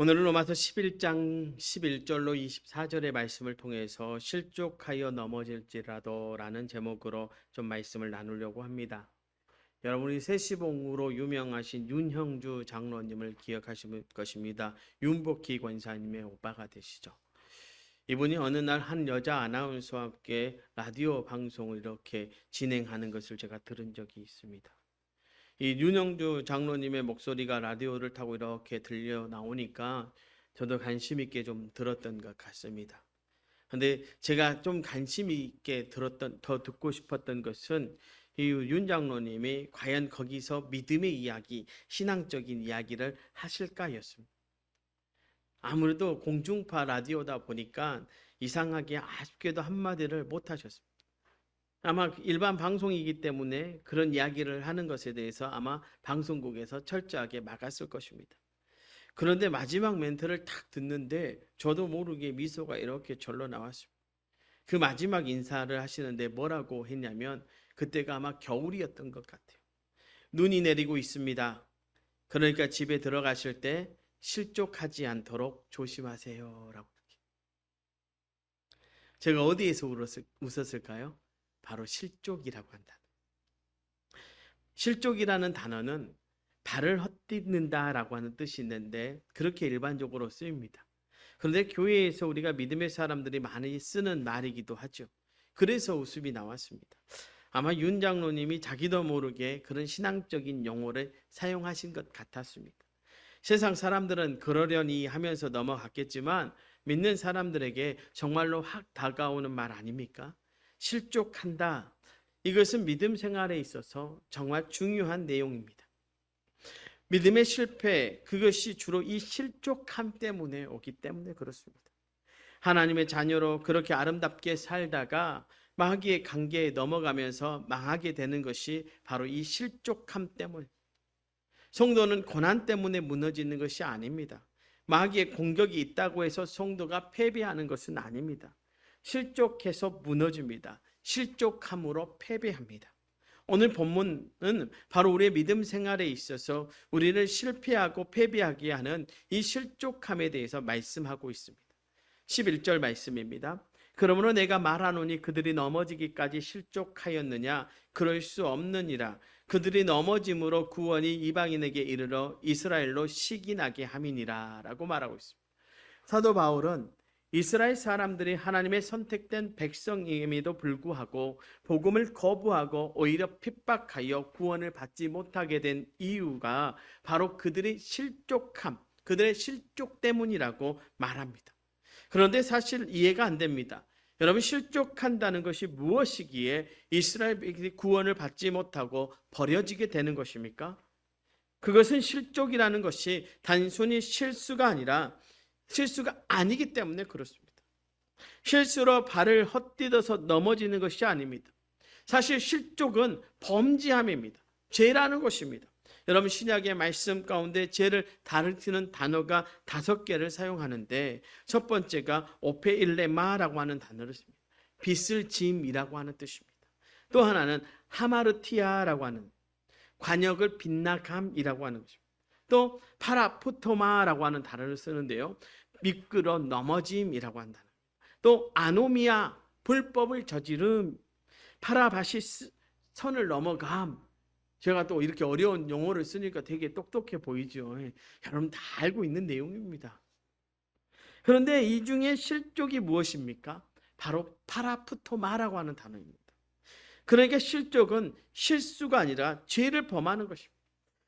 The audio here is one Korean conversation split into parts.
오늘은 로마서 11장 11절로 24절의 말씀을 통해서 실족하여 넘어질지라도라는 제목으로 좀 말씀을 나누려고 합니다. 여러분이 세시봉으로 유명하신 윤형주 장로님을 기억하실 것입니다. 윤복희 권사님의 오빠가 되시죠. 이분이 어느 날 한 여자 아나운서와 함께 라디오 방송을 이렇게 진행하는 것을 제가 들은 적이 있습니다. 이 윤영주 장로님의 목소리가 라디오를 타고 이렇게 들려 나오니까 저도 관심 있게 좀 들었던 것 같습니다. 근데 제가 좀 관심 있게 들었던 더 듣고 싶었던 것은 이 윤 장로님이 과연 거기서 믿음의 이야기, 신앙적인 이야기를 하실까였습니다. 아무래도 공중파 라디오다 보니까 이상하게 아쉽게도 한마디를 못 하셨습니다. 아마 일반 방송이기 때문에 그런 이야기를 하는 것에 대해서 아마 방송국에서 철저하게 막았을 것입니다. 그런데 마지막 멘트를 딱 듣는데 저도 모르게 미소가 이렇게 절로 나왔습니다. 그 마지막 인사를 하시는데 뭐라고 했냐면 그때가 아마 겨울이었던 것 같아요. 눈이 내리고 있습니다. 그러니까 집에 들어가실 때 실족하지 않도록 조심하세요라고. 제가 어디에서 웃었을, 웃었을까요? 바로 실족이라고 한다. 실족이라는 단어는 발을 헛디는다라고 하는 뜻이 있는데 그렇게 일반적으로 쓰입니다. 그런데 교회에서 우리가 믿음의 사람들이 많이 쓰는 말이기도 하죠. 그래서 웃음이 나왔습니다. 아마 윤 장로님이 자기도 모르게 그런 신앙적인 용어를 사용하신 것 같았습니다. 세상 사람들은 그러려니 하면서 넘어갔겠지만 믿는 사람들에게 정말로 확 다가오는 말 아닙니까? 실족한다. 이것은 믿음 생활에 있어서 정말 중요한 내용입니다. 믿음의 실패, 그것이 주로 이 실족함 때문에 오기 때문에 그렇습니다. 하나님의 자녀로 그렇게 아름답게 살다가 마귀의 관계에 넘어가면서 망하게 되는 것이 바로 이 실족함 때문. 성도는 고난 때문에 무너지는 것이 아닙니다. 마귀의 공격이 있다고 해서 성도가 패배하는 것은 아닙니다. 실족해서 무너집니다. 실족함으로 패배합니다. 오늘 본문은 바로 우리의 믿음 생활에 있어서 우리를 실패하고 패배하게 하는 이 실족함에 대해서 말씀하고 있습니다. 11절 말씀입니다. 그러므로 내가 말하노니 그들이 넘어지기까지 실족하였느냐 그럴 수 없느니라 그들이 넘어짐으로 구원이 이방인에게 이르러 이스라엘로 시기 나게 함이니라라고 말하고 있습니다. 사도 바울은 이스라엘 사람들이 하나님의 선택된 백성임에도 불구하고 복음을 거부하고 오히려 핍박하여 구원을 받지 못하게 된 이유가 바로 그들의 실족함, 그들의 실족 때문이라고 말합니다. 그런데 사실 이해가 안 됩니다. 여러분 실족한다는 것이 무엇이기에 이스라엘 백성이 구원을 받지 못하고 버려지게 되는 것입니까? 그것은 실족이라는 것이 단순히 실수가 아니라 실수가 아니기 때문에 그렇습니다. 실수로 발을 헛디뎌서 넘어지는 것이 아닙니다. 사실 실족은 범죄함입니다. 죄라는 것입니다. 여러분 신약의 말씀 가운데 죄를 가르치는 단어가 다섯 개를 사용하는데 첫 번째가 오페일레마라고 하는 단어를 씁니다. 빚을 짐이라고 하는 뜻입니다. 또 하나는 하마르티아라고 하는 관역을 빗나감이라고 하는 것입니다. 또 파라푸토마라고 하는 단어를 쓰는데요. 미끄러 넘어짐이라고 한다. 또 아노미아 불법을 저지름 파라바시스 선을 넘어감 제가 또 이렇게 어려운 용어를 쓰니까 되게 똑똑해 보이죠. 예. 여러분 다 알고 있는 내용입니다. 그런데 이 중에 실족이 무엇입니까? 바로 파라푸토마라고 하는 단어입니다. 그러니까 실족은 실수가 아니라 죄를 범하는 것입니다.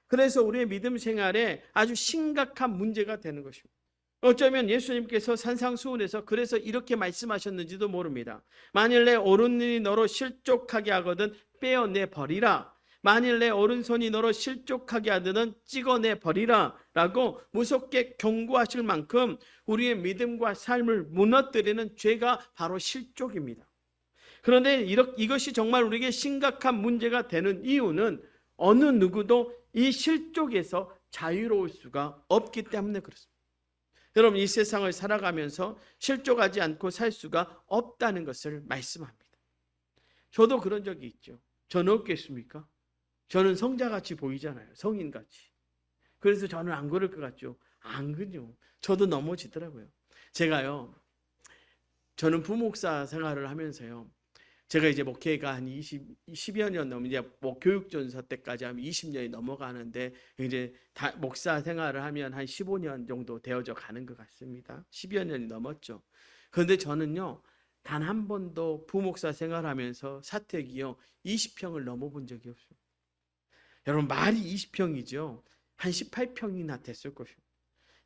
그래서 우리의 믿음 생활에 아주 심각한 문제가 되는 것입니다. 어쩌면 예수님께서 산상수훈에서 그래서 이렇게 말씀하셨는지도 모릅니다. 만일 내 오른눈이 너로 실족하게 하거든 빼어내 버리라. 만일 내 오른손이 너로 실족하게 하거든 찍어내 버리라. 라고 무섭게 경고하실 만큼 우리의 믿음과 삶을 무너뜨리는 죄가 바로 실족입니다. 그런데 이것이 정말 우리에게 심각한 문제가 되는 이유는 어느 누구도 이 실족에서 자유로울 수가 없기 때문에 그렇습니다. 여러분 이 세상을 살아가면서 실족하지 않고 살 수가 없다는 것을 말씀합니다. 저도 그런 적이 있죠. 저는 없겠습니까? 저는 성자같이 보이잖아요. 성인같이. 그래서 저는 안 그럴 것 같죠. 안 그죠. 저도 넘어지더라고요. 제가요. 저는 부목사 생활을 하면서요. 제가 이제 목회가 한 20, 10여 년 넘은 이제 뭐 교육전서 때까지 하면 20년이 넘어가는데 이제 다 목사 생활을 하면 한 15년 정도 되어져 가는 것 같습니다. 10여 년이 넘었죠. 그런데 저는요. 단 한 번도 부목사 생활하면서 사택이요. 20평을 넘어본 적이 없어요. 여러분 말이 20평이죠. 한 18평이나 됐을 것이요.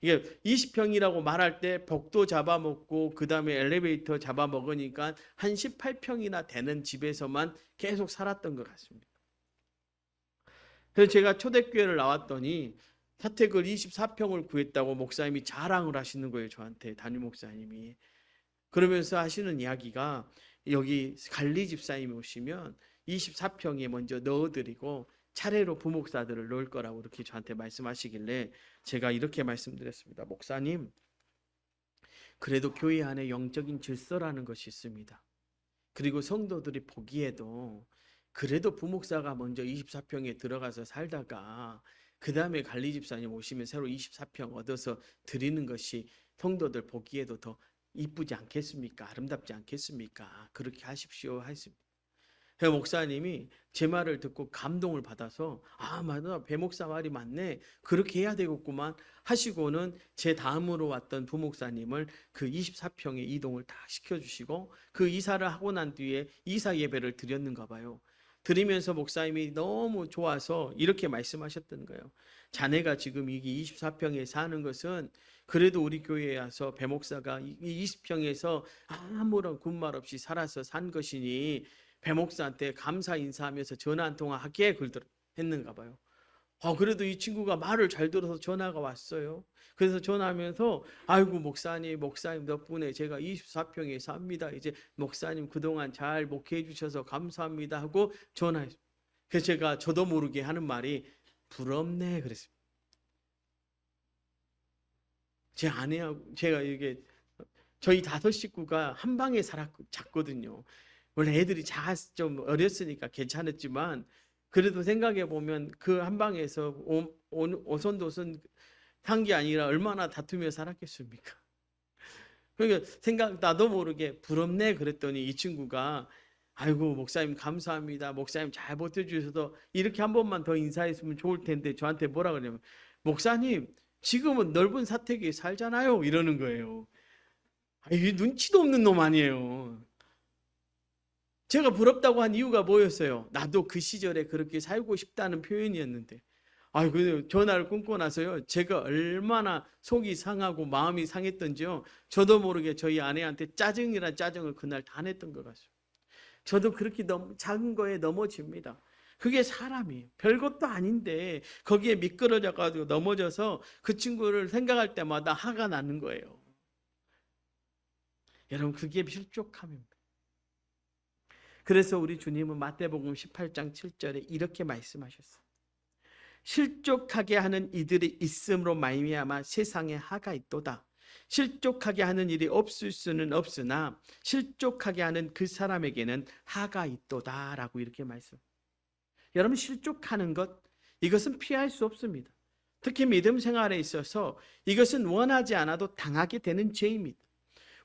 이게 20평이라고 말할 때 벽도 잡아먹고 그 다음에 엘리베이터 잡아먹으니까 한 18평이나 되는 집에서만 계속 살았던 것 같습니다. 그래서 제가 초대교회를 나왔더니 사택을 24평을 구했다고 목사님이 자랑을 하시는 거예요. 저한테 담임 목사님이. 그러면서 하시는 이야기가 여기 관리 집사님이 오시면 24평에 먼저 넣어드리고 차례로 부목사들을 넣을 거라고 이렇게 저한테 말씀하시길래 제가 이렇게 말씀드렸습니다. 목사님, 그래도 교회 안에 영적인 질서라는 것이 있습니다. 그리고 성도들이 보기에도 그래도 부목사가 먼저 24평에 들어가서 살다가 그 다음에 관리 집사님 오시면 새로 24평 얻어서 드리는 것이 성도들 보기에도 더 이쁘지 않겠습니까? 아름답지 않겠습니까? 그렇게 하십시오 하셨습니다. 그 목사님이 제 말을 듣고 감동을 받아서 아 맞아 배 목사 말이 맞네 그렇게 해야 되겠구만 하시고는 제 다음으로 왔던 부목사님을 그 24평에 이동을 다 시켜주시고 그 이사를 하고 난 뒤에 이사 예배를 드렸는가 봐요. 드리면서 목사님이 너무 좋아서 이렇게 말씀하셨던 거예요. 자네가 지금 이게 24평에 사는 것은 그래도 우리 교회에 와서 배 목사가 이 20평에서 아무런 군말 없이 살아서 산 것이니 배 목사한테 감사 인사하면서 전화 한 통화 하게 글들 했는가 봐요. 아, 그래도 이 친구가 말을 잘 들어서 전화가 왔어요. 그래서 전화하면서 아이고 목사님, 목사님 덕분에 제가 24평에 삽니다. 이제 목사님 그동안 잘 목회해 주셔서 감사합니다 하고 전화했어요. 그래서 제가 저도 모르게 하는 말이 부럽네 그랬어요. 제 아내하고 제가 이게 저희 다섯 식구가 한 방에 살았거든요. 원래 애들이 작좀 어렸으니까 괜찮았지만 그래도 생각해 보면 그 한 방에서 오, 오, 오손도손 한 게 아니라 얼마나 다투며 살았겠습니까? 그러니까 생각 나도 모르게 부럽네 그랬더니 이 친구가 아이고 목사님 감사합니다. 목사님 잘 버텨주셔서 이렇게 한 번만 더 인사했으면 좋을 텐데 저한테 뭐라 그러냐면 목사님 지금은 넓은 사택에 살잖아요 이러는 거예요. 아, 이 눈치도 없는 놈 아니에요. 제가 부럽다고 한 이유가 뭐였어요? 나도 그 시절에 그렇게 살고 싶다는 표현이었는데. 아, 그 전화를 끊고 나서요. 제가 얼마나 속이 상하고 마음이 상했던지요. 저도 모르게 저희 아내한테 짜증이란 짜증을 그날 다 냈던 것 같아요. 저도 그렇게 너무 작은 거에 넘어집니다. 그게 사람이에요. 별것도 아닌데 거기에 미끄러져 가지고 넘어져서 그 친구를 생각할 때마다 화가 나는 거예요. 여러분 그게 실족함입니다. 그래서 우리 주님은 마태복음 18장 7절에 이렇게 말씀하셨어요. 실족하게 하는 이들이 있음으로 말미암아 세상에 하가 있도다. 실족하게 하는 일이 없을 수는 없으나 실족하게 하는 그 사람에게는 하가 있도다라고 이렇게 말씀. 여러분 실족하는 것 이것은 피할 수 없습니다. 특히 믿음 생활에 있어서 이것은 원하지 않아도 당하게 되는 죄입니다.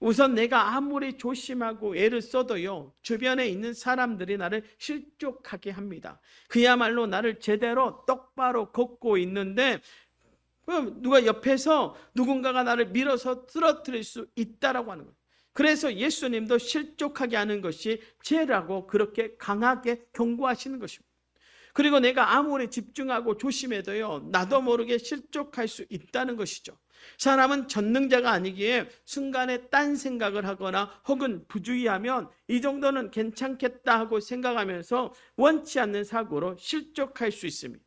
우선 내가 아무리 조심하고 애를 써도요, 주변에 있는 사람들이 나를 실족하게 합니다. 그야말로 나를 제대로 똑바로 걷고 있는데, 누가 옆에서 누군가가 나를 밀어서 쓰러뜨릴 수 있다라고 하는 거예요. 그래서 예수님도 실족하게 하는 것이 죄라고 그렇게 강하게 경고하시는 것입니다. 그리고 내가 아무리 집중하고 조심해도요, 나도 모르게 실족할 수 있다는 것이죠. 사람은 전능자가 아니기에 순간에 딴 생각을 하거나 혹은 부주의하면 이 정도는 괜찮겠다 하고 생각하면서 원치 않는 사고로 실족할 수 있습니다.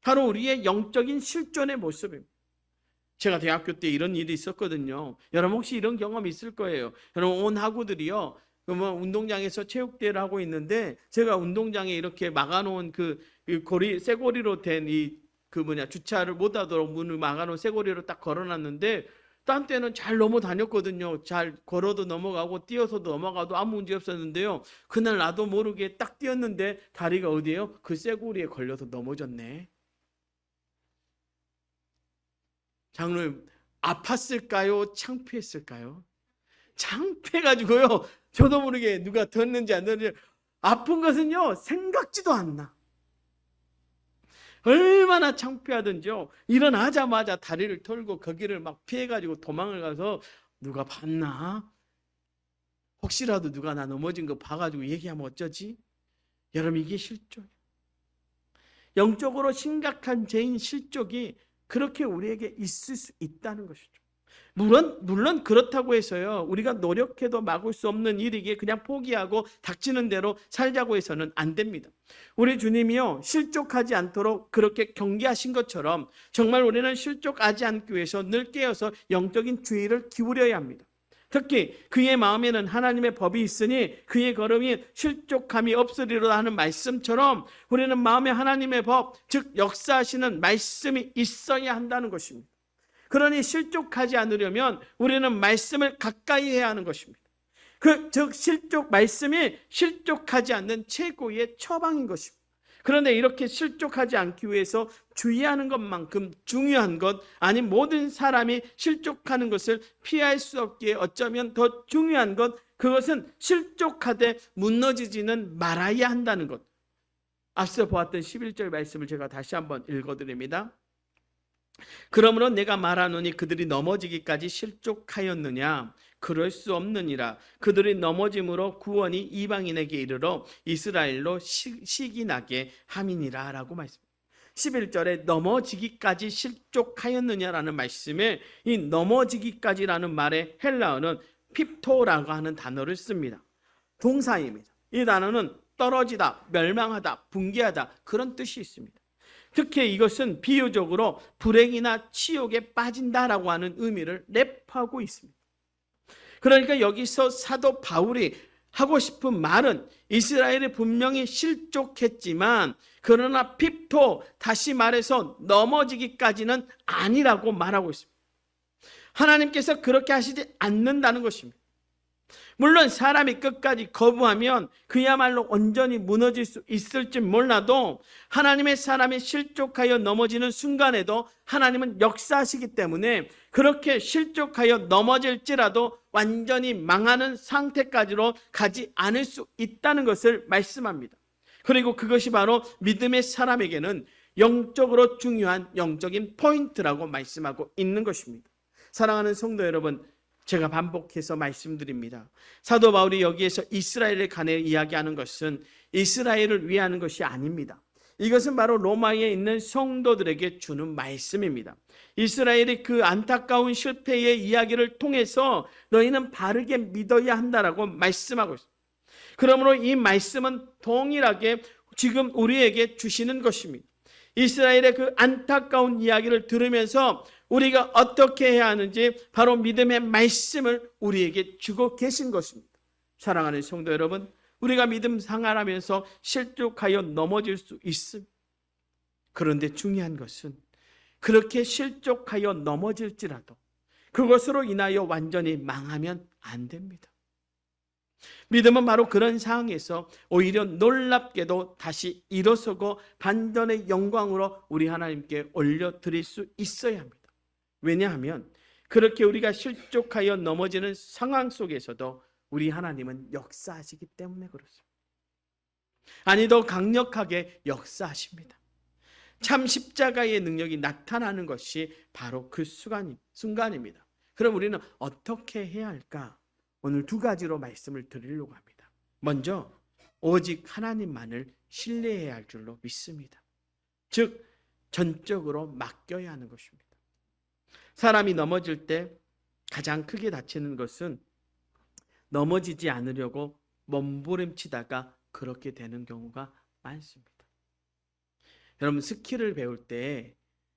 바로 우리의 영적인 실존의 모습입니다. 제가 대학교 때 이런 일이 있었거든요. 여러분 혹시 이런 경험 있을 거예요. 여러분 온 학우들이요. 그뭐 운동장에서 체육대회를 하고 있는데 제가 운동장에 이렇게 막아놓은 그 고리 쇠고리로 된 이 그 뭐냐 주차를 못하도록 문을 막아놓은 쇠고리로 딱 걸어놨는데 딴 때는 잘 넘어 다녔거든요. 잘 걸어도 넘어가고 뛰어서도 넘어가도 아무 문제 없었는데요. 그날 나도 모르게 딱 뛰었는데 다리가 어디에요? 그 쇠고리에 걸려서 넘어졌네. 장로님 아팠을까요? 창피했을까요? 창피해가지고요. 저도 모르게 누가 듣는지 안 듣는지 아픈 것은요 생각지도 않나. 얼마나 창피하든지요. 일어나자마자 다리를 털고 거기를 막 피해가지고 도망을 가서 누가 봤나? 혹시라도 누가 나 넘어진 거 봐가지고 얘기하면 어쩌지? 여러분 이게 실족이에요. 영적으로 심각한 죄인 실족이 그렇게 우리에게 있을 수 있다는 것이죠. 물론 물론 그렇다고 해서요. 우리가 노력해도 막을 수 없는 일이기에 그냥 포기하고 닥치는 대로 살자고 해서는 안 됩니다. 우리 주님이요. 실족하지 않도록 그렇게 경계하신 것처럼 정말 우리는 실족하지 않기 위해서 늘 깨어서 영적인 주의를 기울여야 합니다. 특히 그의 마음에는 하나님의 법이 있으니 그의 걸음이 실족함이 없으리로다 하는 말씀처럼 우리는 마음에 하나님의 법, 즉 역사하시는 말씀이 있어야 한다는 것입니다. 그러니 실족하지 않으려면 우리는 말씀을 가까이 해야 하는 것입니다. 그, 즉, 실족 말씀이 실족하지 않는 최고의 처방인 것입니다. 그런데 이렇게 실족하지 않기 위해서 주의하는 것만큼 중요한 것, 아니 모든 사람이 실족하는 것을 피할 수 없기에 어쩌면 더 중요한 것, 그것은 실족하되 무너지지는 말아야 한다는 것. 앞서 보았던 11절 말씀을 제가 다시 한번 읽어드립니다. 그러므로 내가 말하노니 그들이 넘어지기까지 실족하였느냐 그럴 수 없느니라 그들이 넘어짐으로 구원이 이방인에게 이르러 이스라엘로 시, 시기 나게 함이니라라고 말씀. 11절에 넘어지기까지 실족하였느냐라는 말씀에 이 넘어지기까지라는 말의 헬라어는 핍토라고 하는 단어를 씁니다. 동사입니다. 이 단어는 떨어지다, 멸망하다, 붕괴하다 그런 뜻이 있습니다. 특히 이것은 비유적으로 불행이나 치욕에 빠진다라고 하는 의미를 랩하고 있습니다. 그러니까 여기서 사도 바울이 하고 싶은 말은 이스라엘이 분명히 실족했지만 그러나 핍토 다시 말해서 넘어지기까지는 아니라고 말하고 있습니다. 하나님께서 그렇게 하시지 않는다는 것입니다. 물론 사람이 끝까지 거부하면 그야말로 온전히 무너질 수 있을지 몰라도 하나님의 사람이 실족하여 넘어지는 순간에도 하나님은 역사하시기 때문에 그렇게 실족하여 넘어질지라도 완전히 망하는 상태까지로 가지 않을 수 있다는 것을 말씀합니다. 그리고 그것이 바로 믿음의 사람에게는 영적으로 중요한 영적인 포인트라고 말씀하고 있는 것입니다. 사랑하는 성도 여러분, 제가 반복해서 말씀드립니다. 사도 바울이 여기에서 이스라엘에 관해 이야기하는 것은 이스라엘을 위하는 것이 아닙니다. 이것은 바로 로마에 있는 성도들에게 주는 말씀입니다. 이스라엘이 그 안타까운 실패의 이야기를 통해서 너희는 바르게 믿어야 한다라고 말씀하고 있습니다. 그러므로 이 말씀은 동일하게 지금 우리에게 주시는 것입니다. 이스라엘의 그 안타까운 이야기를 들으면서 우리가 어떻게 해야 하는지 바로 믿음의 말씀을 우리에게 주고 계신 것입니다. 사랑하는 성도 여러분, 우리가 믿음 상하라면서 실족하여 넘어질 수 있습니다. 그런데 중요한 것은 그렇게 실족하여 넘어질지라도 그것으로 인하여 완전히 망하면 안 됩니다. 믿음은 바로 그런 상황에서 오히려 놀랍게도 다시 일어서고 반전의 영광으로 우리 하나님께 올려드릴 수 있어야 합니다. 왜냐하면 그렇게 우리가 실족하여 넘어지는 상황 속에서도 우리 하나님은 역사하시기 때문에 그렇습니다. 아니 더 강력하게 역사하십니다. 참 십자가의 능력이 나타나는 것이 바로 그 순간, 순간입니다. 그럼 우리는 어떻게 해야 할까? 오늘 두 가지로 말씀을 드리려고 합니다. 먼저 오직 하나님만을 신뢰해야 할 줄로 믿습니다. 즉 전적으로 맡겨야 하는 것입니다. 사람이 넘어질 때 가장 크게 다치는 것은 넘어지지 않으려고 몸부림치다가 그렇게 되는 경우가 많습니다. 여러분 스키를 배울 때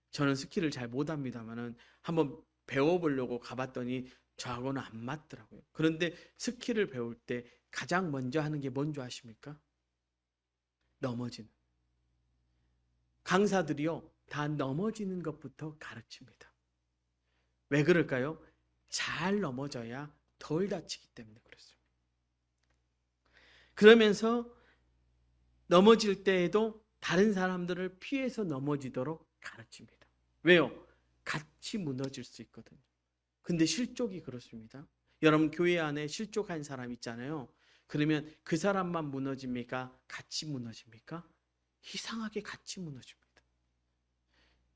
저는 스키를 잘 못합니다만은 한번 배워보려고 가봤더니 저하고는 안 맞더라고요. 그런데 스키를 배울 때 가장 먼저 하는 게 뭔지 아십니까? 넘어지는. 강사들이요 다 넘어지는 것부터 가르칩니다. 왜 그럴까요? 잘 넘어져야 덜 다치기 때문에 그렇습니다. 그러면서 넘어질 때에도 다른 사람들을 피해서 넘어지도록 가르칩니다. 왜요? 같이 무너질 수 있거든요. 근데 실족이 그렇습니다. 여러분 교회 안에 실족한 사람 있잖아요. 그러면 그 사람만 무너집니까? 같이 무너집니까? 이상하게 같이 무너집니다.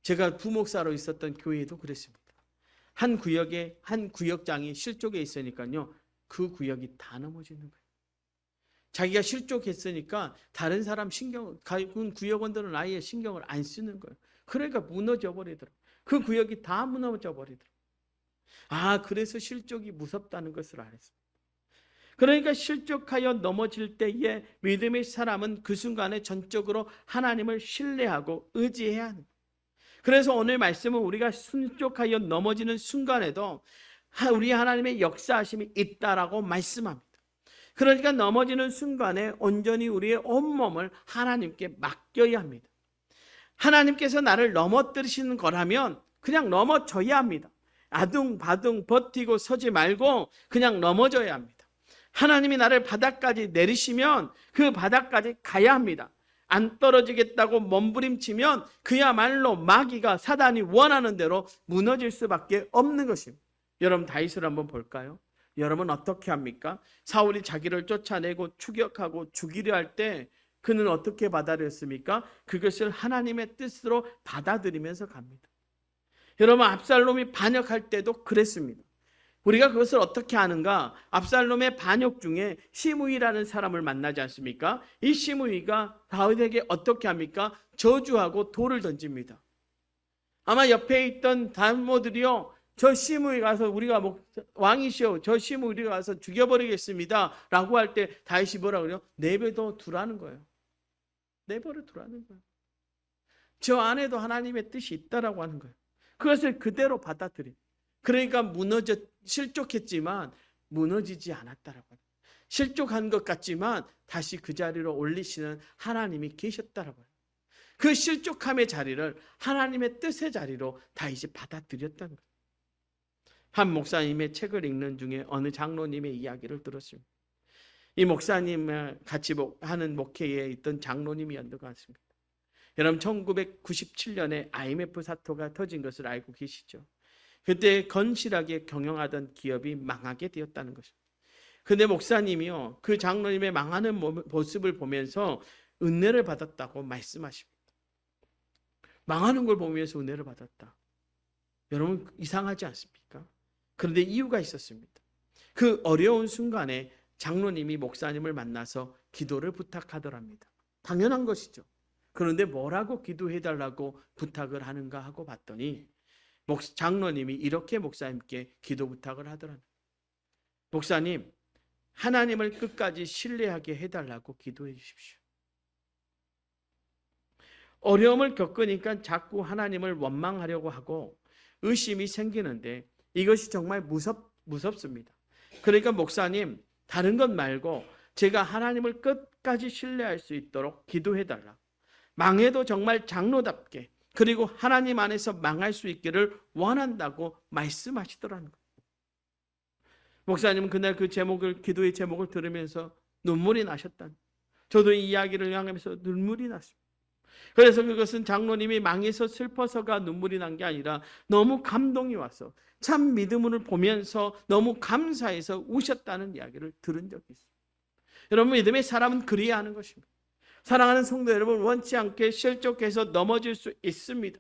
제가 부목사로 있었던 교회도 그랬습니다. 한 구역에 한 구역장이 실족에 있으니까요. 그 구역이 다 넘어지는 거예요. 자기가 실족했으니까 다른 사람 신경 그 구역원들은 아예 신경을 안 쓰는 거예요. 그러니까 무너져 버리더라고요. 그 구역이 다 무너져 버리더라고요. 아, 그래서 실족이 무섭다는 것을 알았습니다. 그러니까 실족하여 넘어질 때에 믿음의 사람은 그 순간에 전적으로 하나님을 신뢰하고 의지해야 하는 거예요. 그래서 오늘 말씀은 우리가 순족하여 넘어지는 순간에도 하- 우리 하나님의 역사하심이 있다라고 말씀합니다. 그러니까 넘어지는 순간에 온전히 우리의 온몸을 하나님께 맡겨야 합니다. 하나님께서 나를 넘어뜨리시는 거라면 그냥 넘어져야 합니다. 아둥바둥 버티고 서지 말고 그냥 넘어져야 합니다. 하나님이 나를 바닥까지 내리시면 그 바닥까지 가야 합니다. 안 떨어지겠다고 몸부림치면 그야말로 마귀가 사단이 원하는 대로 무너질 수밖에 없는 것입니다. 여러분 다윗을 한번 볼까요? 여러분 어떻게 합니까? 사울이 자기를 쫓아내고 추격하고 죽이려 할 때 그는 어떻게 받아들였습니까? 그것을 하나님의 뜻으로 받아들이면서 갑니다. 여러분 압살롬이 반역할 때도 그랬습니다. 우리가 그것을 어떻게 아는가? 압살롬의 반역 중에 시므이라는 사람을 만나지 않습니까? 이 시므이가 다윗에게 어떻게 합니까? 저주하고 돌을 던집니다. 아마 옆에 있던 단모들이요. 저 시므이 가서 우리가 목, 왕이시여 저 시므 우리가 가서 죽여버리겠습니다. 라고 할 때 다윗이 뭐라 그래요? 내버려 두라는 거예요. 내버려 두라는 거예요. 저 안에도 하나님의 뜻이 있다라고 하는 거예요. 그것을 그대로 받아들여. 그러니까 무너져 실족했지만 무너지지 않았다라고 해요. 실족한 것 같지만 다시 그 자리로 올리시는 하나님이 계셨다라고 해요. 그 실족함의 자리를 하나님의 뜻의 자리로 다시 받아들였다는 거예요. 한 목사님의 책을 읽는 중에 어느 장로님의 이야기를 들었습니다. 이 목사님을 같이 하는 목회에 있던 장로님이었던 것 같습니다. 여러분 1997년에 IMF 사토가 터진 것을 알고 계시죠? 그때 건실하게 경영하던 기업이 망하게 되었다는 것입니다. 근데 목사님이요. 그 장로님의 망하는 모습을 보면서 은혜를 받았다고 말씀하십니다. 망하는 걸 보면서 은혜를 받았다. 여러분 이상하지 않습니까? 그런데 이유가 있었습니다. 그 어려운 순간에 장로님이 목사님을 만나서 기도를 부탁하더랍니다. 당연한 것이죠. 그런데 뭐라고 기도해 달라고 부탁을 하는가 하고 봤더니 목, 장로님이 이렇게 목사님께 기도 부탁을 하더랍니다. 목사님, 하나님을 끝까지 신뢰하게 해달라고 기도해 주십시오. 어려움을 겪으니까 자꾸 하나님을 원망하려고 하고 의심이 생기는데 이것이 정말 무섭, 무섭습니다. 그러니까 목사님, 다른 것 말고 제가 하나님을 끝까지 신뢰할 수 있도록 기도해 달라. 망해도 정말 장로답게 그리고 하나님 안에서 망할 수 있기를 원한다고 말씀하시더라는 거예요. 목사님은 그날 그 제목을 기도의 제목을 들으면서 눈물이 나셨다. 저도 이 이야기를 향하면서 눈물이 났습니다. 그래서 그것은 장로님이 망해서 슬퍼서가 눈물이 난 게 아니라 너무 감동이 와서 참 믿음을 보면서 너무 감사해서 우셨다는 이야기를 들은 적이 있습니다. 여러분 믿음의 사람은 그리야 하는 것입니다. 사랑하는 성도 여러분 원치 않게 실족해서 넘어질 수 있습니다.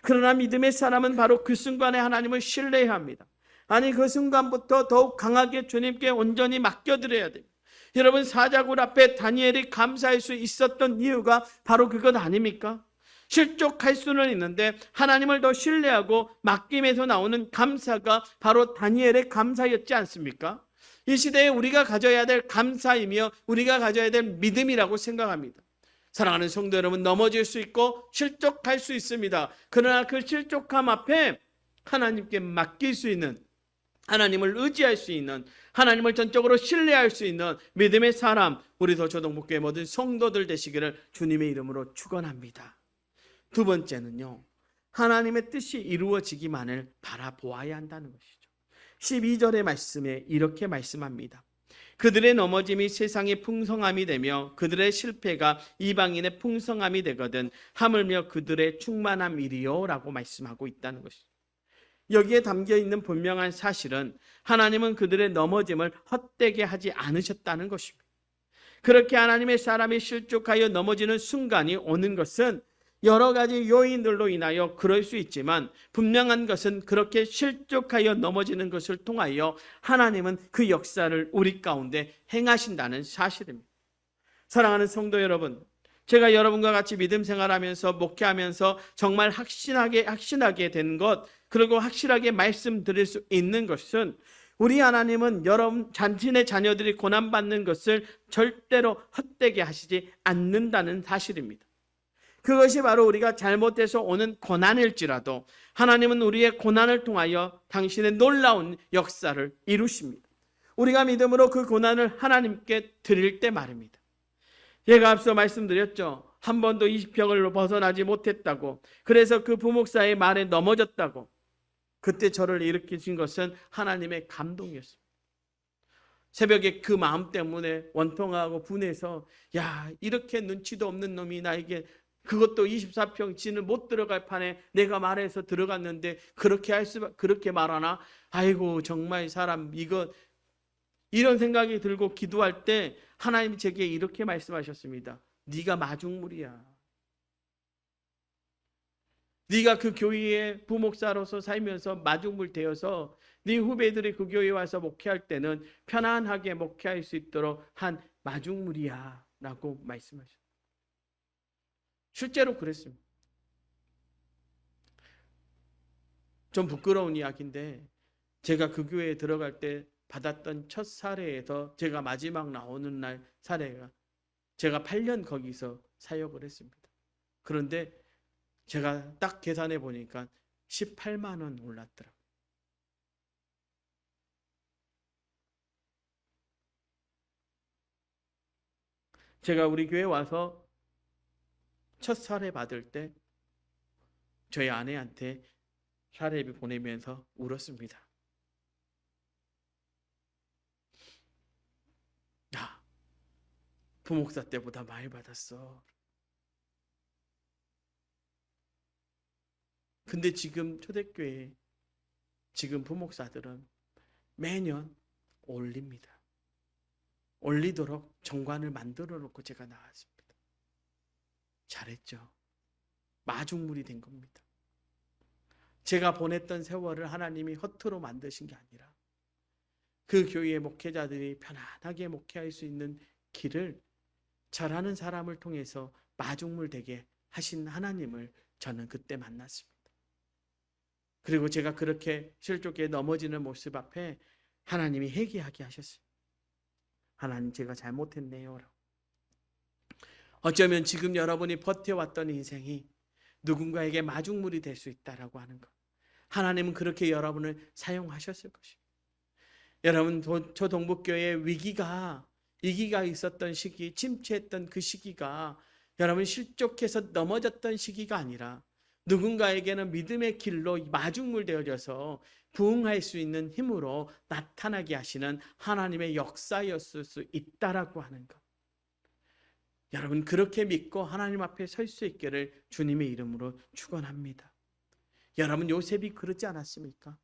그러나 믿음의 사람은 바로 그 순간에 하나님을 신뢰해야 합니다. 아니 그 순간부터 더욱 강하게 주님께 온전히 맡겨드려야 됩니다. 여러분 사자굴 앞에 다니엘이 감사할 수 있었던 이유가 바로 그것 아닙니까? 실족할 수는 있는데 하나님을 더 신뢰하고 맡김에서 나오는 감사가 바로 다니엘의 감사였지 않습니까? 이 시대에 우리가 가져야 될 감사이며 우리가 가져야 될 믿음이라고 생각합니다. 사랑하는 성도 여러분 넘어질 수 있고 실족할 수 있습니다. 그러나 그 실족함 앞에 하나님께 맡길 수 있는 하나님을 의지할 수 있는 하나님을 전적으로 신뢰할 수 있는 믿음의 사람 우리 도초동복교의 모든 성도들 되시기를 주님의 이름으로 축원합니다. 두 번째는요. 하나님의 뜻이 이루어지기만을 바라보아야 한다는 것이죠. 12절의 말씀에 이렇게 말씀합니다. 그들의 넘어짐이 세상의 풍성함이 되며 그들의 실패가 이방인의 풍성함이 되거든 하물며 그들의 충만함이리요라고 말씀하고 있다는 것이죠. 여기에 담겨 있는 분명한 사실은 하나님은 그들의 넘어짐을 헛되게 하지 않으셨다는 것입니다. 그렇게 하나님의 사람이 실족하여 넘어지는 순간이 오는 것은 여러 가지 요인들로 인하여 그럴 수 있지만 분명한 것은 그렇게 실족하여 넘어지는 것을 통하여 하나님은 그 역사를 우리 가운데 행하신다는 사실입니다. 사랑하는 성도 여러분, 제가 여러분과 같이 믿음 생활하면서 목회하면서 정말 확신하게 확신하게 된 것, 그리고 확실하게 말씀드릴 수 있는 것은 우리 하나님은 여러분 자신의 자녀들이 고난 받는 것을 절대로 헛되게 하시지 않는다는 사실입니다. 그것이 바로 우리가 잘못해서 오는 고난일지라도 하나님은 우리의 고난을 통하여 당신의 놀라운 역사를 이루십니다. 우리가 믿음으로 그 고난을 하나님께 드릴 때 말입니다. 제가 앞서 말씀드렸죠. 한 번도 20평을 벗어나지 못했다고. 그래서 그 부목사의 말에 넘어졌다고. 그때 저를 일으키신 것은 하나님의 감동이었습니다. 새벽에 그 마음 때문에 원통하고 분해서 야 이렇게 눈치도 없는 놈이 나에게 그것도 24평 지는 못 들어갈 판에 내가 말해서 들어갔는데 그렇게 할 수, 그렇게 말하나? 아이고, 정말 사람, 이거, 이런 생각이 들고 기도할 때 하나님이 제게 이렇게 말씀하셨습니다. 네가 마중물이야. 네가 그 교회의 부목사로서 살면서 마중물 되어서 네 후배들이 그 교회에 와서 목회할 때는 편안하게 목회할 수 있도록 한 마중물이야 라고 말씀하셨어요. 실제로 그랬습니다. 좀 부끄러운 이야기인데 제가 그 교회에 들어갈 때 받았던 첫 사례에서 제가 마지막 나오는 날 사례가 제가 8년 거기서 사역을 했습니다. 그런데 제가 딱 계산해 보니까 18만 원 올랐더라고요. 제가 우리 교회 와서 첫 사례 받을 때 저희 아내한테 사례비 보내면서 울었습니다. 야, 부목사 때보다 많이 받았어. 근데 지금 초대교회 지금 부목사들은 매년 올립니다. 올리도록 정관을 만들어 놓고 제가 나왔습니다. 잘했죠. 마중물이 된 겁니다. 제가 보냈던 세월을 하나님이 허투루 만드신 게 아니라 그 교회의 목회자들이 편안하게 목회할 수 있는 길을 잘하는 사람을 통해서 마중물 되게 하신 하나님을 저는 그때 만났습니다. 그리고 제가 그렇게 실족에 넘어지는 모습 앞에 하나님이 회개하게 하셨어요. 하나님 제가 잘못했네요. 어쩌면 지금 여러분이 버텨왔던 인생이 누군가에게 마중물이 될 수 있다라고 하는 것. 하나님은 그렇게 여러분을 사용하셨을 것입니다. 여러분, 저 동북교회 위기가, 위기가 있었던 시기, 침체했던 그 시기가 여러분 실족해서 넘어졌던 시기가 아니라 누군가에게는 믿음의 길로 마중물 되어져서 부응할 수 있는 힘으로 나타나게 하시는 하나님의 역사였을 수 있다라고 하는 것. 여러분 그렇게 믿고 하나님 앞에 설 수 있기를 주님의 이름으로 축원합니다. 여러분 요셉이 그러지 않았습니까?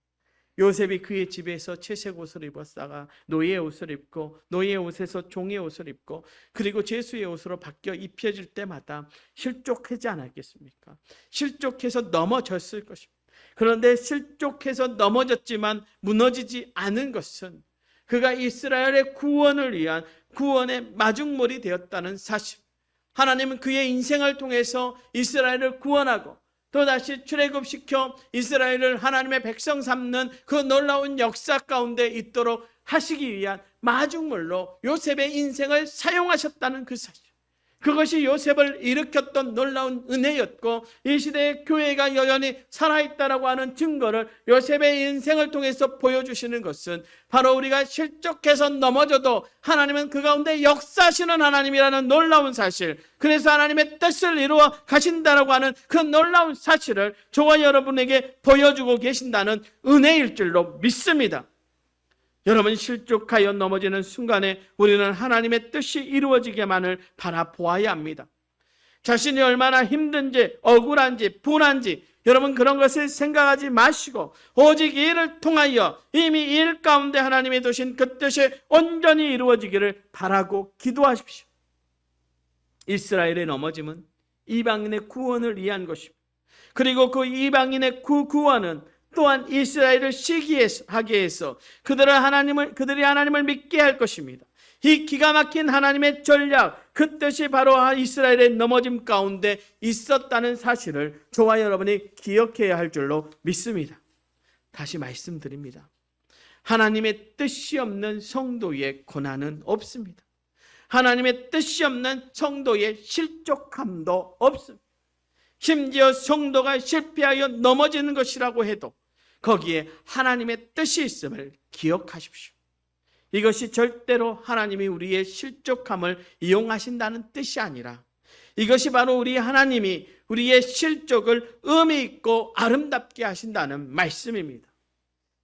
요셉이 그의 집에서 채색 옷을 입었다가 노예의 옷을 입고 노예의 옷에서 종의 옷을 입고 그리고 제수의 옷으로 바뀌어 입혀질 때마다 실족하지 않았겠습니까? 실족해서 넘어졌을 것입니다. 그런데 실족해서 넘어졌지만 무너지지 않은 것은 그가 이스라엘의 구원을 위한 구원의 마중물이 되었다는 사실. 하나님은 그의 인생을 통해서 이스라엘을 구원하고 또다시 출애굽시켜 이스라엘을 하나님의 백성 삼는 그 놀라운 역사 가운데 있도록 하시기 위한 마중물로 요셉의 인생을 사용하셨다는 그 사실. 그것이 요셉을 일으켰던 놀라운 은혜였고 이 시대의 교회가 여전히 살아있다라고 하는 증거를 요셉의 인생을 통해서 보여주시는 것은 바로 우리가 실족해서 넘어져도 하나님은 그 가운데 역사하시는 하나님이라는 놀라운 사실 그래서 하나님의 뜻을 이루어 가신다라고 하는 그 놀라운 사실을 저와 여러분에게 보여주고 계신다는 은혜일 줄로 믿습니다. 여러분 실족하여 넘어지는 순간에 우리는 하나님의 뜻이 이루어지게만을 바라보아야 합니다. 자신이 얼마나 힘든지 억울한지 분한지 여러분 그런 것을 생각하지 마시고 오직 이를 통하여 이미 일 가운데 하나님이 두신 그 뜻이 온전히 이루어지기를 바라고 기도하십시오. 이스라엘의 넘어짐은 이방인의 구원을 위한 것입니다. 그리고 그 이방인의 구 구원은 또한 이스라엘을 시기하게 해서 그들을 하나님을 그들이 하나님을 믿게 할 것입니다. 이 기가 막힌 하나님의 전략, 그 뜻이 바로 이스라엘의 넘어짐 가운데 있었다는 사실을 저와 여러분이 기억해야 할 줄로 믿습니다. 다시 말씀드립니다. 하나님의 뜻이 없는 성도의 고난은 없습니다. 하나님의 뜻이 없는 성도의 실족함도 없습니다. 심지어 성도가 실패하여 넘어지는 것이라고 해도 거기에 하나님의 뜻이 있음을 기억하십시오. 이것이 절대로 하나님이 우리의 실족함을 이용하신다는 뜻이 아니라 이것이 바로 우리 하나님이 우리의 실족을 의미 있고 아름답게 하신다는 말씀입니다.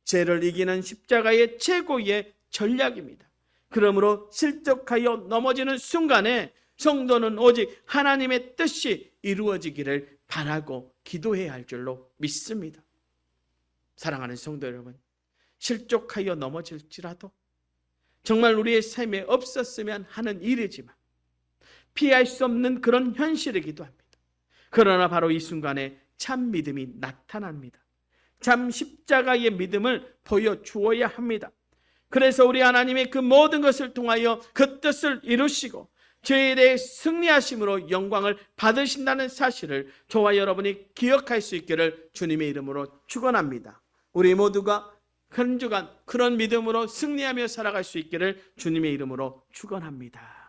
죄를 이기는 십자가의 최고의 전략입니다. 그러므로 실족하여 넘어지는 순간에 성도는 오직 하나님의 뜻이 이루어지기를 바라고 기도해야 할 줄로 믿습니다. 사랑하는 성도 여러분, 실족하여 넘어질지라도 정말 우리의 삶에 없었으면 하는 일이지만 피할 수 없는 그런 현실이기도 합니다. 그러나 바로 이 순간에 참 믿음이 나타납니다. 참 십자가의 믿음을 보여주어야 합니다. 그래서 우리 하나님이 그 모든 것을 통하여 그 뜻을 이루시고 죄에 대해 승리하심으로 영광을 받으신다는 사실을 저와 여러분이 기억할 수 있기를 주님의 이름으로 축원합니다. 우리 모두가 한 주간 그런 믿음으로 승리하며 살아갈 수 있기를 주님의 이름으로 축원합니다.